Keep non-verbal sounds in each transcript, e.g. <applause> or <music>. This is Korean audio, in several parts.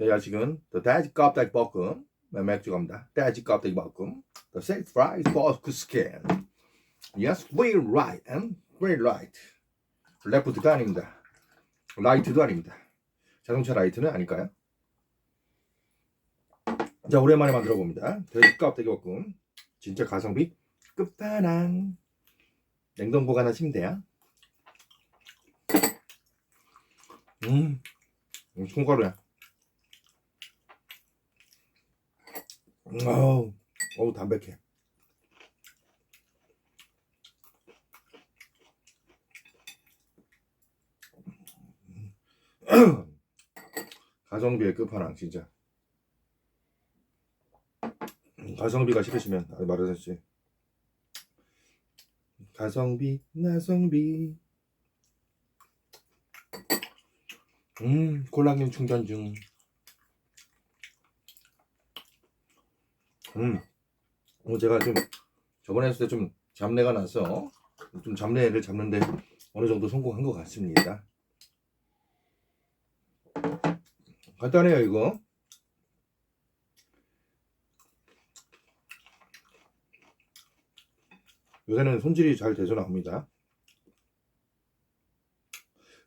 자, 야식은 더 돼지 껍데기 볶음, 맥주 갑니다. 돼지 껍데기 볶음, the six fries pork skin. Yes, we're right and we're right. 레프트가 아닙니다. 라이트도 아닙니다. 자동차 라이트는 아닐까요? 자, 오랜만에 만들어 봅니다. 돼지 껍데기 볶음. 진짜 가성비 끝판왕. 냉동 보관하시면 돼요. 음, 음, 손가루야. 어우, 어우, 담백해. <clears throat> 가성비의 끝판왕, 진짜. 음, 가성비가 싫으시면 아, 말하셨지. 가성비, 나성비. 음, 콜라겐 충전 중. 음, 어, 제가 좀 저번에 했을 때 좀 잡내가 나서 좀 잡내를 잡는데 어느 정도 성공한 것 같습니다. 간단해요, 이거. 요새는 손질이 잘 돼서 나옵니다.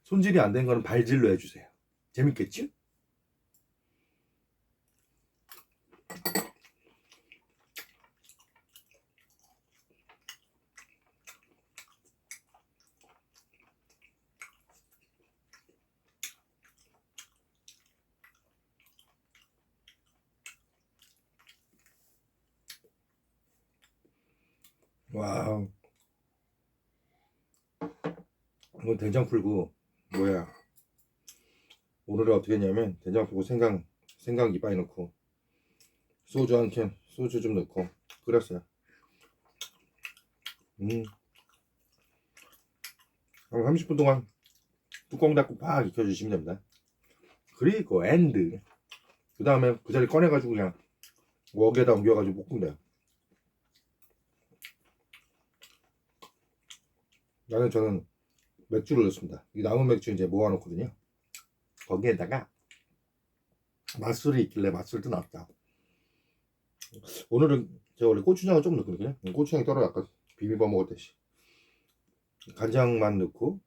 손질이 안 된 거는 발질로 해주세요. 재밌겠지? 와우. 이건 된장 풀고 뭐야? 오늘은 어떻게 했냐면 된장 풀고 생강 생강 이빠이 넣고 소주 한 캔, 소주 좀 넣고 끓였어요. 음. 한 30분 동안 뚜껑 닫고 팍 익혀주시면 됩니다. 그리고 엔드. 그 다음에 그 자리 꺼내가지고 그냥 웍에다 옮겨가지고 볶으면 돼요. 나는 저는 맥주를 넣습니다. 이 남은 맥주 이제 모아놓거든요. 거기에다가 맛술이 있길래 맛술도 나왔다. 오늘은 제가 원래 고추장을 좀 넣거든요. 고추장이 떨어 약간 비비버 먹었듯이 간장만 넣고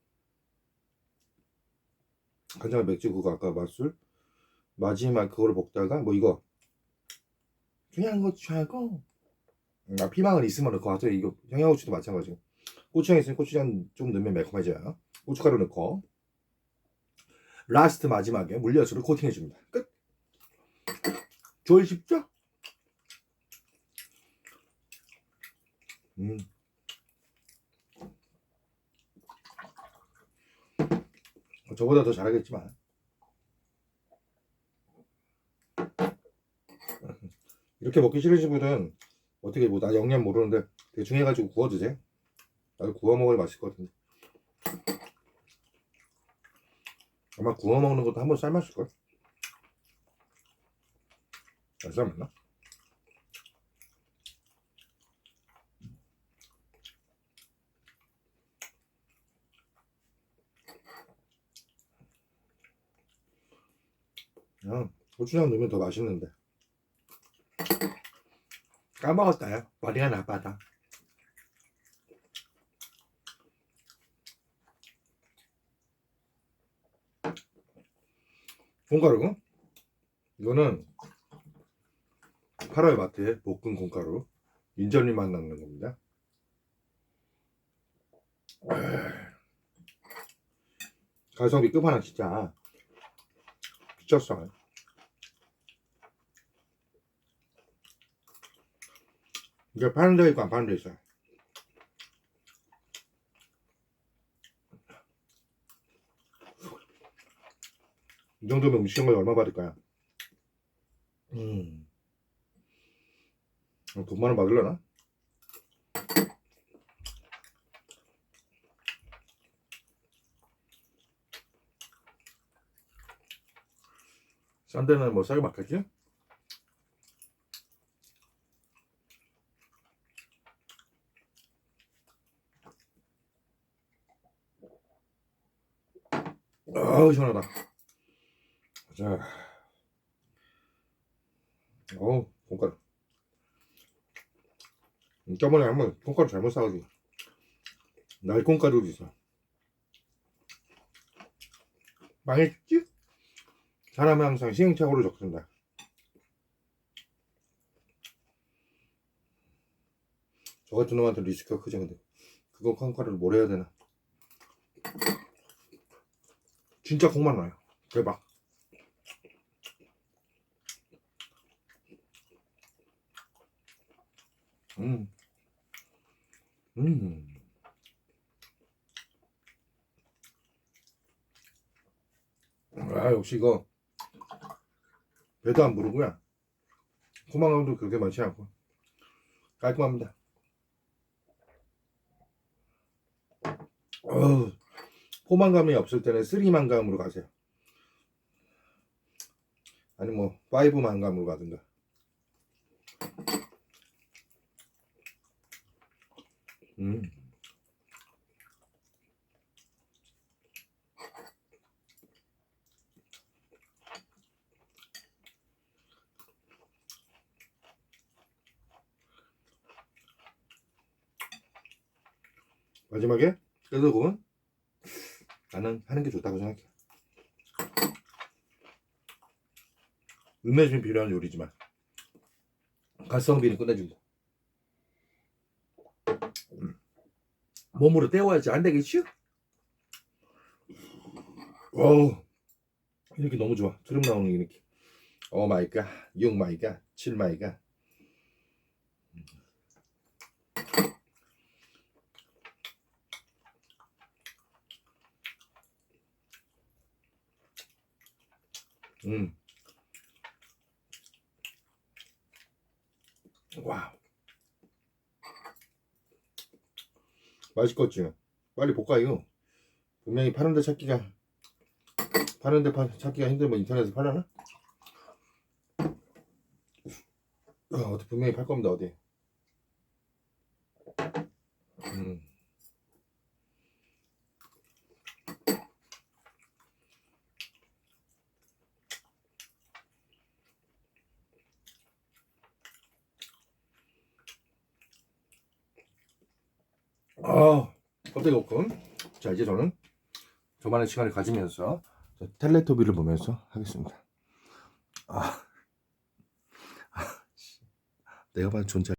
간장 맥주 그거 아까 맛술 마지막 그거를 볶다가 뭐 이거 청양고추하고 아, 피망을 있으면 넣고 가서 이거 청양고추도 마찬가지고 고추장 있으면 고추장 좀 넣으면 매콤해져요. 고춧가루 넣고 라스트 마지막에 물엿으로 코팅해 줍니다. 끝. 조일 쉽죠? 음. 저보다 더 잘하겠지만 <laughs> 이렇게 먹기 싫으신 분은 어떻게 뭐 나 영양 모르는데 대충 해가지고 구워 드세요. 나도 구워 것 같은데. 아마 구워 먹는 것도 한번 삶았을 걸. 안 삶았나? 그냥 고추장 넣으면 더 맛있는데. 까먹었다 요. 머리가 나빠다. 콩가루? 이거는 팔아요 마트에 볶은 콩가루. 인절미 맛 나는 겁니다. 가성비 끝판왕 진짜. 미쳤어. 이게 파는 데 있고 안 파는 데 있어요 이 정도면 음식점에 얼마 받을까요? 음. 어, 돈 많이 받을려나? 싼 데는 뭐 싸게 맞겠지? 아우 시원하다 자 어, 콩가루. 저번에 한번 콩가루 잘못 사가지고 날 콩가루를 있어. 망했지? 사람은 항상 시행착오를 겪는다. 저 같은 놈한테 리스크가 크지 근데 그거 콩가루를 뭘 해야 되나? 진짜 콩만 나요. 대박. 음. 음. 아, 역시 이거 배도 안 부르고요. 포만감도 그렇게 많지 않고 깔끔합니다. 어, 포만감이 없을 때는 쓰리만감으로 가세요. 아니 뭐 파이브만감으로 가든가. 음. 마지막에 뜯어보면 나는 하는 게 좋다고 생각해. 인내심이 필요한 요리지만 가성비는 끝내준다. 음. 몸으로 때워야지 안 되겠슈? 어우 이렇게 너무 좋아. 트름 나오는 게 이렇게. 오 마이 갓, 6 마이 갓, 7 마이 갓. 음. 와우. 맛있겠지? 빨리 볶아요. 분명히 파는데 찾기가 파는데 파, 찾기가 힘들면 인터넷에서 팔려나? 어, 분명히 팔 겁니다 어디? 음. 아, 껍데기 볶음. 자, 이제 저는 저만의 시간을 가지면서 저 텔레토비를 보면서 하겠습니다. 아, 아 씨. 내가 봐도 존재.